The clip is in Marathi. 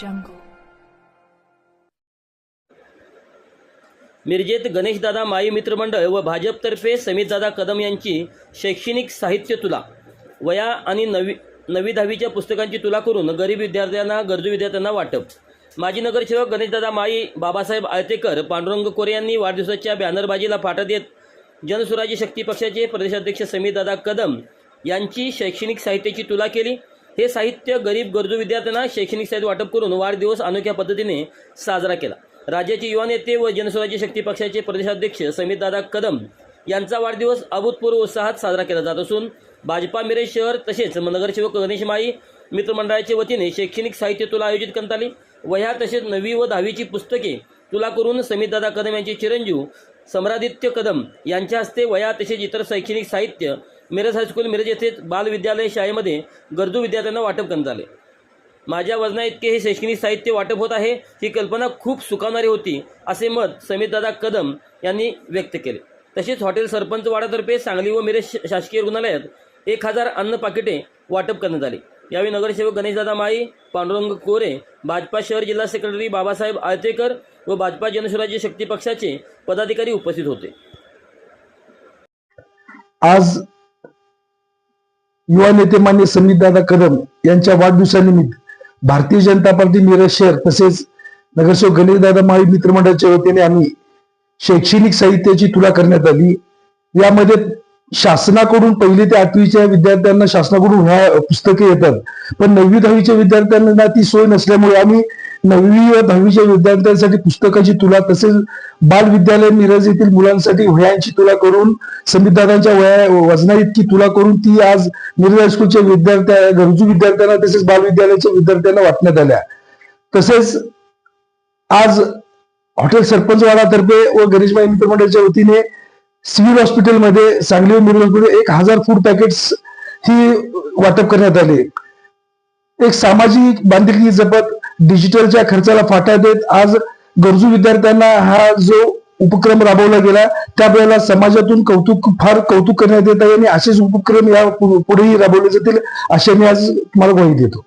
जंगल मिरजेत गणेशदादा माई मित्रमंडळ व भाजपतर्फे समीरदादा कदम यांची शैक्षणिक साहित्य तुला. वया आणि नवी नवी दहावीच्या पुस्तकांची तुला करून गरीब विद्यार्थ्यांना गरजू विद्यार्थ्यांना वाटप. माजी नगरसेवक गणेशदादा माई बाबासाहेब आळतेकर पांडुरंग कोरे यांनी वाढदिवसाच्या बॅनरबाजीला फाटा देत जनसुराज्य शक्ती पक्षाचे प्रदेशाध्यक्ष समीरदादा कदम यांची शैक्षणिक साहित्याची तुला केली. हे साहित्य गरीब गरजू विद्यार्थ्यांना शैक्षणिक साहित्य वाटप करून वाढदिवस अनोख्या पद्धतीने साजरा केला. राज्याचे युवा नेते व जनस्वराज्य शक्ती पक्षाचे प्रदेशाध्यक्ष समीरदादा कदम यांचा वाढदिवस अभूतपूर्व उत्साहात साजरा केला जात असून भाजपा मिरज शहर तसेच नगरसेवक गणेश माई मित्रमंडळाच्या वतीने शैक्षणिक साहित्य तुला आयोजित करण्यात आली वह्या तसेच नववी व दहावीची पुस्तके तुला करून समीरदादा कदम यांचे चिरंजीव सम्रादित्य कदम यांच्या हस्ते वया तसेच इतर शैक्षणिक साहित्य मिरज हायस्कूल मिरज येथे बाल विद्यालय शाळेमध्ये गरजू विद्यार्थ्यांना वाटप करण्यात आले. माझ्या वजना इतके हे शैक्षणिक साहित्य वाटप होत आहे ही कल्पना खूप सुखावणारी होती असे मत समीरदादा कदम यांनी व्यक्त केले. तसेच हॉटेल सरपंच वाडातर्फे सांगली व मिरज शासकीय रुग्णालयात एक हजार अन्न पाकिटे वाटप करण्यात आली. यावेळी नगरसेवक गणेशदादा माई पांडुरंग कोरे भाजपा शहर जिल्हा सेक्रेटरी बाबासाहेब आळतेकर व भाजपा जनसुराज्य शक्ती पक्षाचे पदाधिकारी उपस्थित होते. आज युवा नेते मान्य समीरदादा कदम यांच्या वाढदिवसानिमित्त भारतीय जनता पार्टी मिरज शहर तसेच नगरसेवक गणेशदादा माळी मित्रमंडळाच्या वतीने आम्ही शैक्षणिक साहित्याची तुला करण्यात आली. यामध्ये शासनाकडून पहिली ते आठवीच्या विद्यार्थ्यांना शासनाकडून ह्या पुस्तके येतात. पण नववी दहावीच्या विद्यार्थ्यांना ती सोय नसल्यामुळे आम्ही नववी व दहावीच्या विद्यार्थ्यांसाठी पुस्तकाची तुला तसेच बाल विद्यालय मिरज येथील मुलांसाठी वयांची तुला करून संविधानाच्या वया वजना इतकी तुला करून ती आज मिरज हायस्कूलच्या विद्यार्थ्या गरजू विद्यार्थ्यांना तसेच बाल विद्यालयाच्या विद्यार्थ्यांना वाटण्यात आल्या. तसेच आज हॉटेल सरपंचवाडातर्फे व गणेशबाई मित्रमंडळाच्या वतीने सिव्हिल हॉस्पिटलमध्ये सांगली मिरज हॉस्पिटल एक हजार फूड पॅकेट्स ही वाटप करण्यात आले. एक सामाजिक बांधिलकी जपत डिजिटलच्या खर्चाला फाटा देत आज गरजू विद्यार्थ्यांना हा जो उपक्रम राबवला गेला त्यावेळेला समाजातून कौतुक फार कौतुक करण्यात येत आहे आणि असेच उपक्रम या पुढेही राबवले जातील असे मी आज तुम्हाला ग्वाही देतो.